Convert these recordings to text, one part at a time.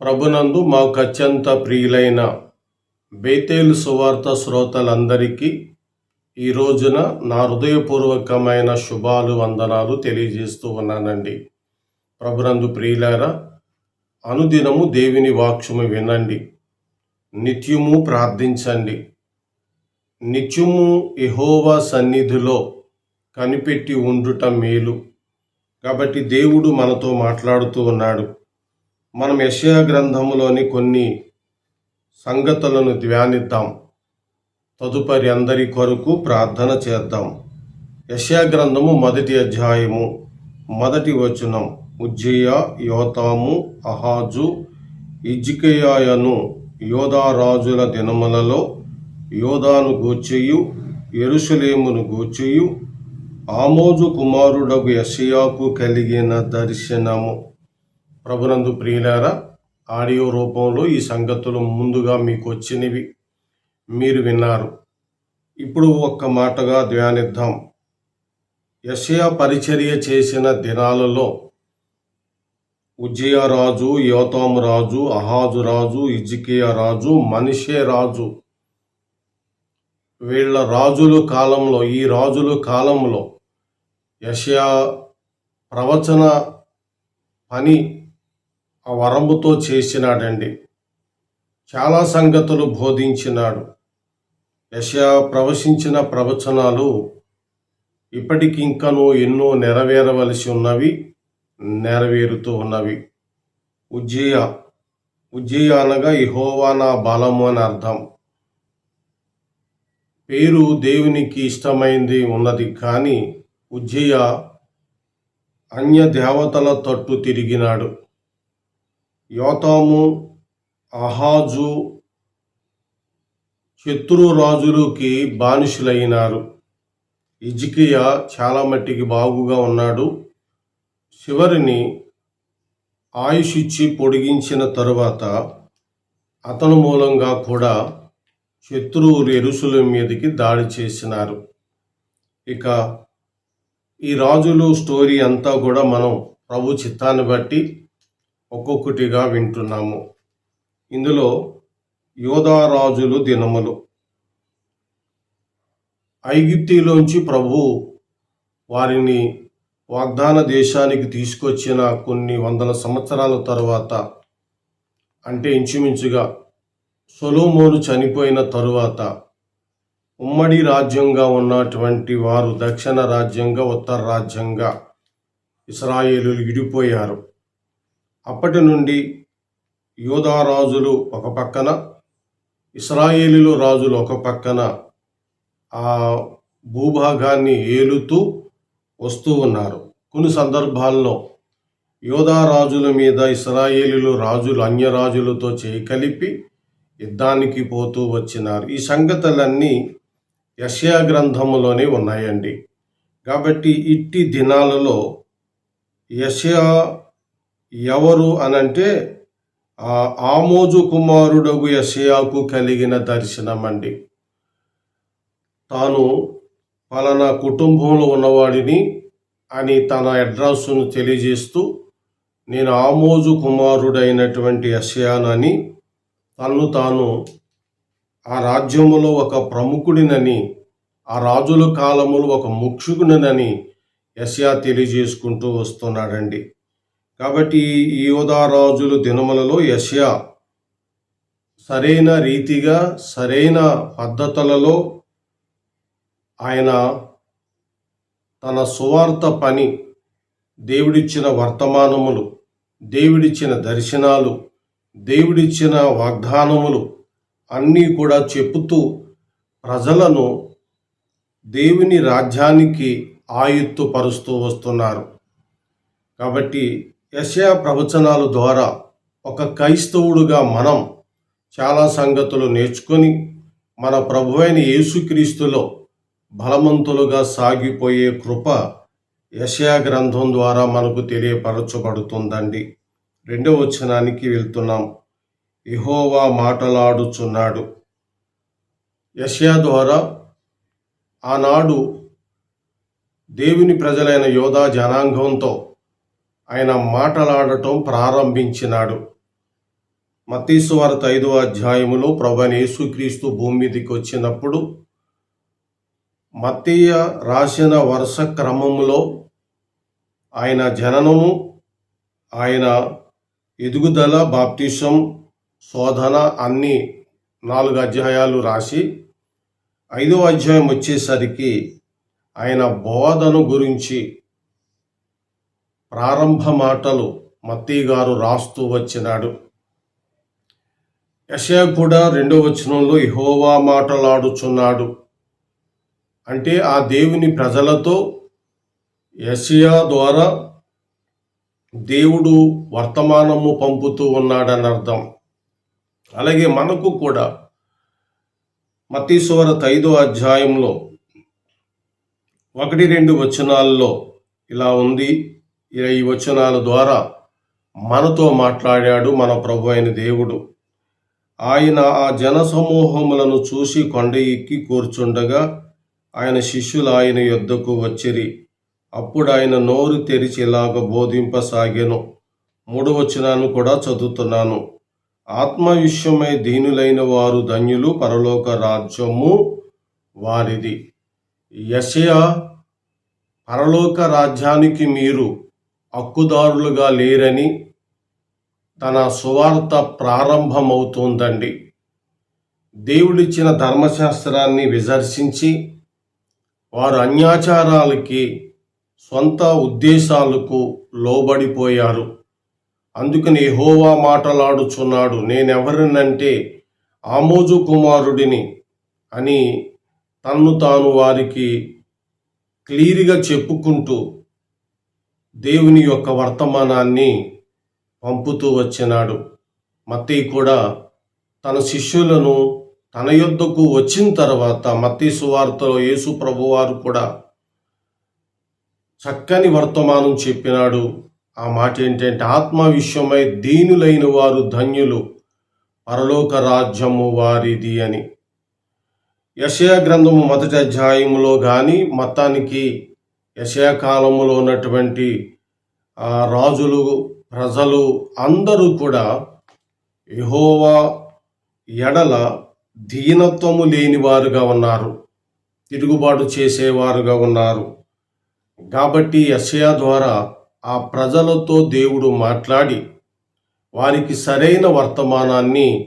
ప్రభునందు మాకు అత్యంత ప్రియులైన బేతేలు సువార్త శ్రోతలందరికీ ఈ రోజున నా హృదయపూర్వకమైన శుభాలు వందనాలు తెలియజేస్తూ ఉన్నానండి. ప్రభునందు ప్రియులారా అనుదినము దేవుని వాక్యము వినండి. నిత్యము ప్రార్థించండి. నిత్యము ఎహోవా సన్నిధిలో కనిపెట్టి ఉండుట మేలు. కాబట్టి దేవుడు మనతో మాట్లాడుతూ ఉన్నాడు. మనం యశయా గ్రంథములోని కొన్ని సంగతులను ధ్యానిద్దాం. తదుపరి అందరి కొరకు ప్రార్థన చేద్దాం. యశయా గ్రంథము మొదటి అధ్యాయము మొదటి వచనం. ఉజ్జయ యోతాము అహాజు ఇజ్జికయాయను యోధారాజుల దినములలో యోధాను గూర్చియు ఎరుషలేమును గూర్చియు ఆమోజు కుమారుడగు యషయాకు కలిగిన దర్శనము. ప్రభునందు ప్రియులారా ఆడియో రూపంలో ఈ సంగతులు ముందుగా మీకు వచ్చినవి. మీరు విన్నారు. ఇప్పుడు ఒక్క మాటగా ధ్యానిద్దాం. యషయా పరిచర్య చేసిన దినాలలో ఉజ్జయ రాజు యోతాము రాజు అహాజు రాజు ఇజికియా రాజు మనిషే రాజు. వీళ్ళ రాజుల కాలంలో ఈ రాజుల కాలంలో యషయా ప్రవచన పని ఆ వరముతో చేసినాడండి. చాలా సంగతులు బోధించినాడు. యషయా ప్రవశించిన ప్రవచనాలు ఇప్పటికింకనూ ఎన్నో నెరవేరవలసి ఉన్నవి నెరవేరుతూ ఉన్నవి. ఉజ్జయ ఉజ్జయ అనగా ఇహోవా నా బలము అని అర్థం. పేరు దేవునికి ఇష్టమైంది ఉన్నది కానీ ఉజ్జయ అన్య దేవతల తట్టు తిరిగినాడు. యోతాము అహాజు శత్రు రాజులకి బానిసులైనారు. ఇజికియా చాలా మట్టికి బాగుగా ఉన్నాడు. చివరిని ఆయుష్ ఇచ్చి పొడిగించిన తరువాత అతను మూలంగా కూడా శత్రువులు ఎరుసుల మీదకి దాడి చేసినారు. ఇక ఈ రాజులు స్టోరీ అంతా కూడా మనం ప్రభు చిత్తాన్ని బట్టి ఒక్కొక్కటిగా వింటున్నాము. ఇందులో యోధారాజులు దినములు. ఐగిప్తిలోంచి ప్రభు వారిని వాగ్దాన దేశానికి తీసుకొచ్చిన కొన్ని వందల సంవత్సరాల తరువాత అంటే ఇంచుమించుగా సొలోమోను చనిపోయిన తరువాత ఉమ్మడి రాజ్యంగా ఉన్నటువంటి వారు దక్షిణ రాజ్యంగా ఉత్తర రాజ్యంగా ఇస్రాయేలు విడిపోయారు. అప్పటి నుండి యోధా రాజులు ఒక పక్కన ఇస్రాయేలీలు రాజులు ఒక పక్కన ఆ భూభాగాన్ని ఏలుతూ వస్తూ ఉన్నారు. కొన్ని సందర్భాల్లో యోధా రాజుల మీద ఇస్రాయేలీలు రాజులు అన్య రాజులతో చేయి కలిపి యుద్ధానికి పోతూ వచ్చినారు. ఈ సంగతులన్నీ యష్యా గ్రంథములోనే ఉన్నాయండి. కాబట్టి ఇట్టి దినాలలో యష్యా ఎవరు అనంటే ఆమోజు కుమారుడగు యషయాకు కలిగిన దర్శనం అండి తాను పలానా కుటుంబంలో ఉన్నవాడిని అని తన అడ్రస్ను తెలియజేస్తూ నేను ఆమోజు కుమారుడైనటువంటి యషయానని తను తాను ఆ రాజ్యములో ఒక ప్రముఖుడినని ఆ రాజుల కాలములో ఒక ముక్షుకుడినని యశయా తెలియజేసుకుంటూ వస్తున్నాడండి. కాబట్టి ఈ రాజుల దినములలో యషియా సరైన రీతిగా సరైన పద్ధతులలో ఆయన తన సువార్త పని దేవుడిచ్చిన వర్తమానములు దేవుడిచ్చిన దర్శనాలు దేవుడిచ్చిన వాగ్దానములు అన్నీ కూడా చెబుతూ ప్రజలను దేవుని రాజ్యానికి ఆయుత్తు పరుస్తూ వస్తున్నారు. కాబట్టి యశయా ప్రవచనాల ద్వారా ఒక క్రైస్తవుడుగా మనం చాలా సంగతులు నేర్చుకొని మన ప్రభువైన యేసుక్రీస్తులో బలవంతులుగా సాగిపోయే కృప యశయా గ్రంథం ద్వారా మనకు తెలియపరచబడుతుందండి. రెండవ వచనానికి వెళ్తున్నాం. ఇహోవా మాటలాడుచున్నాడు. యశయా ద్వారా ఆనాడు దేవుని ప్రజలైన యోధా జనాంగంతో ఆయన మాటలాడటం ప్రారంభించినాడు. మత్తీసు ఐదు ఐదో అధ్యాయములో ప్రభు యేసుక్రీస్తు భూమి మీదకి వచ్చినప్పుడు మతీయ రాసిన వరుస క్రమములో ఆయన జననము ఆయన ఎదుగుదల బాప్టిసం శోధన అన్ని నాలుగు అధ్యాయాలు రాసి ఐదో అధ్యాయం వచ్చేసరికి ఆయన బోధను గురించి ప్రారంభ మాటలు మత్తీ గారు రాస్తూ వచ్చినాడు. యశయా కూడా రెండో వచనంలో ఇహోవా మాటలాడుచున్నాడు. అంటే ఆ దేవుని ప్రజలతో యషియా ద్వారా దేవుడు వర్తమానము పంపుతూ ఉన్నాడని అర్థం. అలాగే మనకు కూడా మతీశ్వరత ఐదో అధ్యాయంలో ఒకటి రెండు వచనాల్లో ఇలా ఉంది. ఈ వచనాల ద్వారా మనతో మాట్లాడాడు మన ప్రభు అయిన దేవుడు. ఆయన ఆ జన సమూహములను చూసి కొండ ఎక్కి కూర్చుండగా ఆయన శిష్యులు ఆయన యొద్దకు వచ్చిరి. అప్పుడు ఆయన నోరు తెరిచి ఇలాగ బోధింపసాగాను? మూడు వచనాన్ని కూడా చదువుతున్నాను. ఆత్మ విషయమై దీనులైన వారు ధన్యులు పరలోక రాజ్యము వారిది. యశయ పరలోక రాజ్యానికి మీరు హక్కుదారులుగా లేరని తన సువార్త ప్రారంభమవుతోందండి. దేవుడిచ్చిన ధర్మశాస్త్రాన్ని విసర్శించి వారు అన్యాచారాలకి సొంత ఉద్దేశాలకు లోబడిపోయారు. అందుకని హోవా మాటలాడుచున్నాడు నేనెవరినంటే ఆమోజు కుమారుడిని అని తన్ను తాను వారికి క్లియర్గా చెప్పుకుంటూ దేవుని యొక్క వర్తమానాన్ని పంపుతూ వచ్చినాడు. మత్తయి కూడా తన శిష్యులను తన యొద్దకు వచ్చిన తర్వాత మత్తయి సువార్తలో యేసు ప్రభువారు కూడా చక్కని వర్తమానం చెప్పినాడు. ఆ మాట ఏంటంటే ఆత్మ విషయమై దీనులైన వారు ధన్యులు పరలోక రాజ్యము వారిది అని. యశయ గ్రంథము మొదటి అధ్యాయములో కానీ మతానికి యశయ ఉన్నటువంటి ఆ రాజులు ప్రజలు అందరూ కూడా యహోవా ఎడల దీనత్వము లేని వారుగా ఉన్నారు. తిరుగుబాటు చేసేవారుగా ఉన్నారు. కాబట్టి యశయ ద్వారా ఆ ప్రజలతో దేవుడు మాట్లాడి వారికి సరైన వర్తమానాన్ని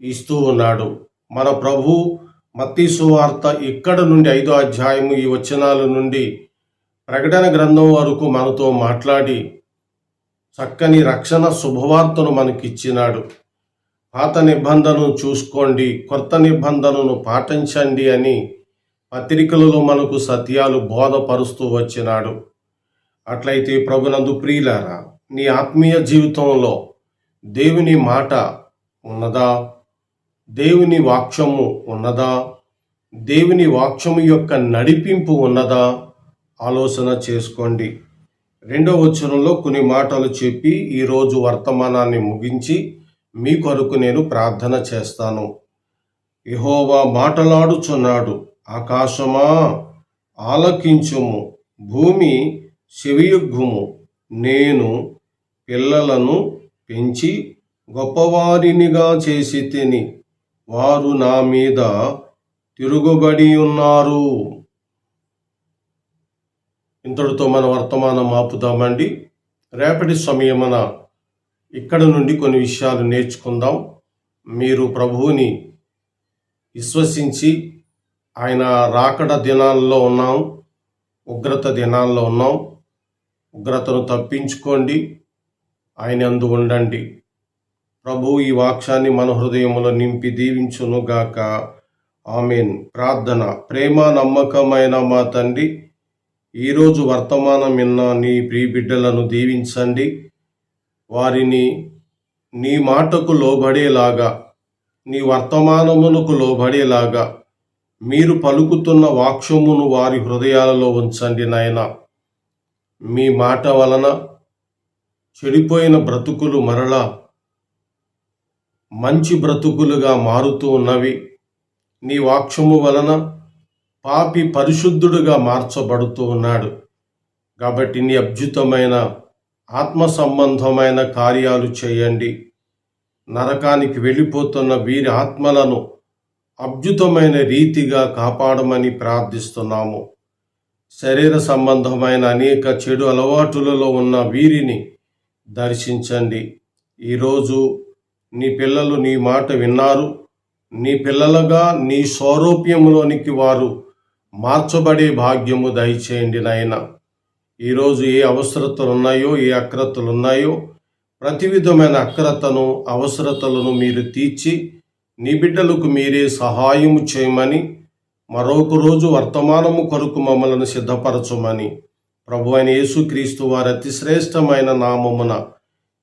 ఇస్తూ ఉన్నాడు. మన ప్రభు మత్తీసు వార్త ఇక్కడ నుండి ఐదో అధ్యాయము ఈ వచనాల నుండి ప్రకటన గ్రంథం వరకు మనతో మాట్లాడి చక్కని రక్షణ శుభవార్తను మనకిచ్చినాడు. పాత నిబంధనను చూసుకోండి కొత్త నిబంధనను పాటించండి అని పత్రికలలో మనకు సత్యాలు బోధపరుస్తూ వచ్చినాడు. అట్లయితే ప్రభునందు ప్రియులారా నీ ఆత్మీయ జీవితంలో దేవుని మాట ఉన్నదా? దేవుని వాక్యము ఉన్నదా? దేవుని వాక్యము యొక్క నడిపింపు ఉన్నదా? ఆలోచన చేసుకోండి. రెండవ వచనంలో కొన్ని మాటలు చెప్పి ఈరోజు వర్తమానాన్ని ముగించి మీ కొరకు నేను ప్రార్థన చేస్తాను. యహోవా మాటలాడుచున్నాడు ఆకాశమా ఆలకించుము భూమి శివయుగ్గుము నేను పిల్లలను పెంచి గొప్పవారినిగా చేసి తిని వారు నా మీద తిరుగుబడి ఉన్నారు. ఇంతటితో మన వర్తమానం ఆపుదామండి. రేపటి సమయమున ఇక్కడ నుండి కొన్ని విషయాలు నేర్చుకుందాం. మీరు ప్రభువుని విశ్వసించి ఆయన రాకడ దినాల్లో ఉన్నాం ఉగ్రత దినాల్లో ఉన్నాం. ఉగ్రతను తప్పించుకోండి ఆయన అందు ఉండండి. ప్రభు ఈ వాక్యాన్ని మన హృదయంలో నింపి దీవించునుగాక. ఆమెన్. ప్రార్థన. ప్రేమ నమ్మకమైన మా తండ్రి ఈరోజు వర్తమానం విన్న నీ ప్రియ బిడ్డలను దీవించండి. వారిని నీ మాటకు లోబడేలాగా నీ వర్తమానమునకు లోబడేలాగా మీరు పలుకుతున్న వాక్షమును వారి హృదయాలలో ఉంచండి నాయన. మీ మాట వలన చెడిపోయిన బ్రతుకులు మరలా మంచి బ్రతుకులుగా మారుతూ ఉన్నవి. నీ వాక్షము వలన పాపి పరిశుద్ధుడుగా మార్చబడుతూ ఉన్నాడు. కాబట్టి నీ అద్భుతమైన ఆత్మ సంబంధమైన కార్యాలు చేయండి. నరకానికి వెళ్ళిపోతున్న వీరి ఆత్మలను అద్భుతమైన రీతిగా కాపాడమని ప్రార్థిస్తున్నాము. శరీర సంబంధమైన అనేక చెడు అలవాటులలో ఉన్న వీరిని దర్శించండి. ఈరోజు నీ పిల్లలు నీ మాట విన్నారు. నీ పిల్లలుగా నీ సౌరూప్యంలోనికి వారు మార్చబడే భాగ్యము దయచేయండి నాయన. ఈరోజు ఏ అవసరతలు ఉన్నాయో ఏ అక్రతలు ఉన్నాయో ప్రతి విధమైన అక్రతను అవసరతలను మీరు తీర్చి నీ బిడ్డలకు మీరే సహాయము చేయమని మరొక రోజు వర్తమానము కొరకు మమ్మలను సిద్ధపరచమని ప్రభు అయిన యేసుక్రీస్తు వారి అతి శ్రేష్టమైన నామమున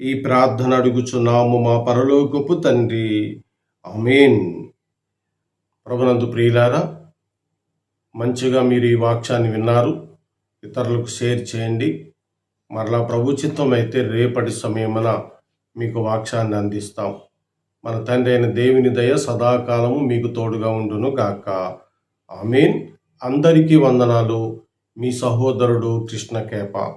ఈ ప్రార్థన అడుగుచున్నాము మా పరలోకపు తండ్రి. అమీన్ ప్రభునందు ప్రియులారా మంచిగా మీరు ఈ వాక్యాన్ని విన్నారు. ఇతరులకు షేర్ చేయండి. మరలా ప్రభుచిత్వం అయితే రేపటి సమయమున మీకు వాక్యాన్ని అందిస్తాం. మన తండ్రి అయిన దేవుని దయ సదాకాలము మీకు తోడుగా ఉండును గాక. ఆమెన్. అందరికీ వందనాలు. మీ సహోదరుడు కృష్ణ కేప